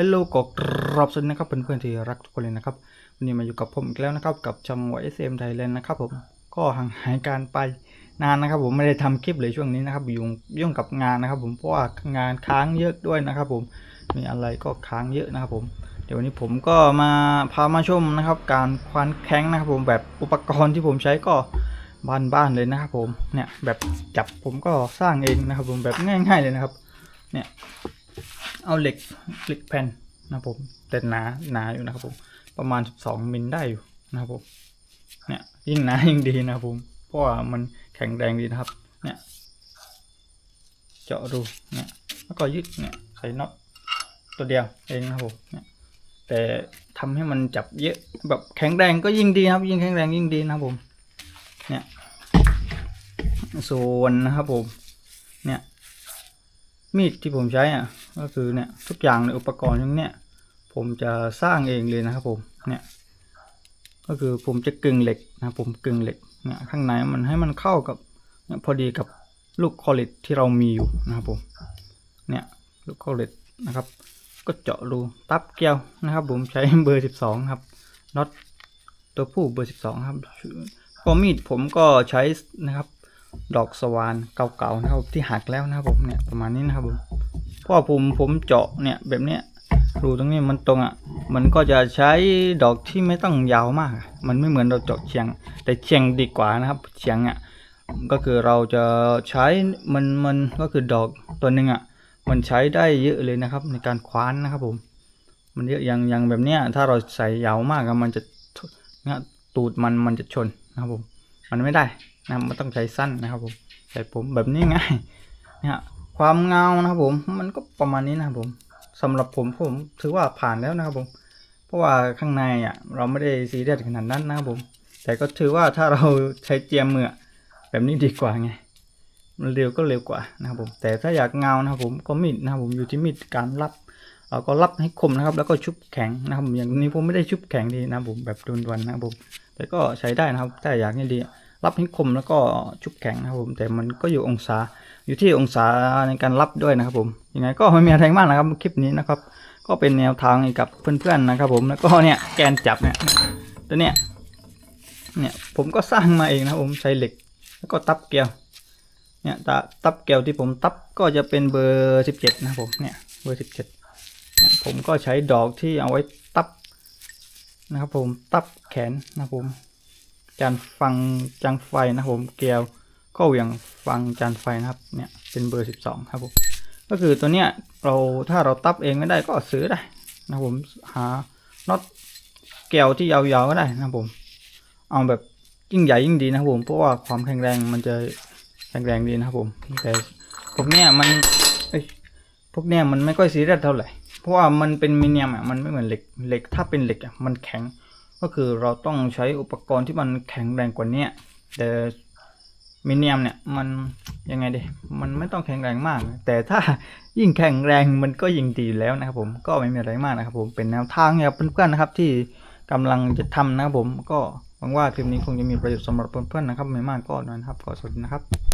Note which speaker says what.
Speaker 1: ฮัลโหลก็กราบสวัสดีนะครับเพื่อนๆที่รักทุกคนเลยนะครับวันนี้มาอยู่กับผมอีกแล้วนะครับกับช่อง YSM Thailand นะครับผมก็ห่างหายการไปนานนะครับ ผมไม่ได้ทำคลิปเลยช่วงนี้นะครับยุ่งยุ่งกับงานนะครับผมเพราะว่างานค้างเยอะด้วยนะครับผมมีอะไรก็ค้างเยอะนะครับผมเดี๋ยววันนี้ผมก็มาพามาชมนะครับ การควานแข้งนะครับผมแบบอุปกรณ์ที่ผมใช้ก็บ้านๆเลยนะครับผมเนี่ยแบบจับผมก็สร้างเองนะครับ ผมแบบง่าย ๆเลยนะครับเนี่ย เอาเหล็กเหล็กแผ่นนะครับผมแต่หนาหนาอยู่นะครับผมประมาณ 12มิลได้อยู่นะครับผมเนี่ยยิ่งหนายิ่งดีนะครับผมเพราะว่ามันแข็งแรงดีนะครับเนี่ยเจาะรูเนี่ยแล้วก็ยึดเนี่ยใส่น็อตตัวเดียวเองนะครับผมเนี่ยแต่ทำให้มันจับเยอะแบบแข็งแรงก็ยิ่งดีนะครับ ยิ่งแข็งแรงยิ่งดีนะครับผมเนี่ยส่วนนะครับผมเนี่ย มีดที่ผมใช้อะก็คือเนี่ยทุกอย่างในอุปกรณ์ทั้งเนี้ยผมจะสร้างเองเลยนะครับผมเนี่ยก็คือผมจะกึ่งเหล็กนะผมกึ่งเหล็กเนี่ยข้างในมันให้มันเข้ากับเนี่ยพอดีกับลูกคอลิตที่เรามีอยู่นะครับผมเนี่ยลูกคอลิตนะครับ ก็เจาะรูตับเกลียวนะครับ ผมใช้เบอร์ 12 ครับน็อตตัวผู้เบอร์ 12 ครับพอมีดผมก็ใช้นะครับ ดอกสวานเก่าๆนะครับที่หักแล้วนะครับผมเนี่ยประมาณนี้นะครับผมเพราะผมผมเจาะเนี่ยแบบเนี้ยรูตรงนี้มันตรงอะมันก็จะใช้ดอกที่ไม่ต้องยาวมาก มันไม่เหมือนเราเจาะเฉียง แต่เฉียงดีกว่านะครับเฉียงอะก็คือเราจะใช้มันมันก็คือดอกตัวหนึ่งอะมันใช้ได้เยอะเลยนะครับ ในการคว้านนะครับผม มันเยอะอย่างอย่างแบบเนี้ยถ้าเราใส่ยาวมากมันจะเนี่ยตูดมันมันจะชนนะครับผม มันไม่ได้นะมันต้องใช้สั้นนะครับผมใส่ผมแบบนี้ง่ายนะฮะความเงานะครับผมมันก็ประมาณนี้นะครับผมสำหรับผมผมถือว่าผ่านแล้วนะครับผม เพราะว่าข้างในอะเราไม่ได้ซีเรียสขนาดนั้นนะครับผม แต่ก็ถือว่าถ้าเราใช้เจียมมือแบบนี้ดีกว่าไงมันเร็วก็เร็วกว่านะครับผม แต่ถ้าอยากเงานะครับผมก็มีดนะครับผมอยู่ที่มีดการรับเราก็รับให้คมนะครับ แล้วก็ชุบแข็งนะครับ อย่างนี้ผมไม่ได้ชุบแข็งดีนะครับผมแบบดวนๆนะครับผมแต่ก็ใช้ได้นะครับถ้าอยากให้ดี รับให้คมแล้วก็ชุบแข็งนะครับผมแต่มันก็อยู่องศาอยู่ที่องศาในการรับด้วยนะครับผมยังไงก็ไม่มีอะไรมากนะครับคลิปนี้นะครับ ก็เป็นแนวทางกับเพื่อนๆนะครับผมแล้วก็เนี่ยแกนจับเนี่ยตัวเนี้ยเนี่ยผมก็สร้างมาเองนะครับผมใช้เหล็ก แล้วก็ตับเกลียวเนี่ยตาตับเกลียวที่ผมตับก็จะเป็นเบอร์สิบเจ็ดนะผมเนี่ยเบอร์สิบเจ็ดเนี่ยผมก็ใช้ดอกที่เอาไว้ตับนะครับผมตับแขนนะผม จานฟังจานไฟนะผมเกลียวก็เหวี่ยงฟังจานไฟนะครับเนี่ยเป็นเบอร์ 12 ครับผมก็คือตัวเนี้ยเราถ้าเราตับเองไม่ได้ก็ซื้อได้นะผมหาน็อตเกลียวที่ยาวๆก็ได้นะผม เอาแบบยิ่งใหญ่ยิ่งดีนะผมเพราะว่าความแข็งแรงมันจะแข็งแรงดีนะครับผมแต่พวกเนี้ยมันพวกเนี้ยมันไม่ค่อยซีเรียสเท่าไหร่เพราะว่ามันเป็นมิเนียมอะมันไม่เหมือนเหล็กเหล็กถ้าเป็นเหล็กอะมันแข็ง ก็คือเราต้องใช้อุปกรณ์ที่มันแข็งแรงกว่านี้แต่มิเนียมเนี่ยมันยังไงดีมันไม่ต้องแข็งแรงมาก แต่ถ้ายิ่งแข็งแรงมันก็ยิ่งดีอยู่แล้วนะครับผมก็ไม่มีอะไรมากนะครับผมเป็นแนวทางเนี่ยเพื่อนๆนะครับที่กำลังจะทำนะครับผมก็หวังว่าคลิปนี้คงจะมีประโยชน์สำหรับเพื่อนๆนะครับไม่มากก็น้อยนะครับขอสวัสดีนะครับ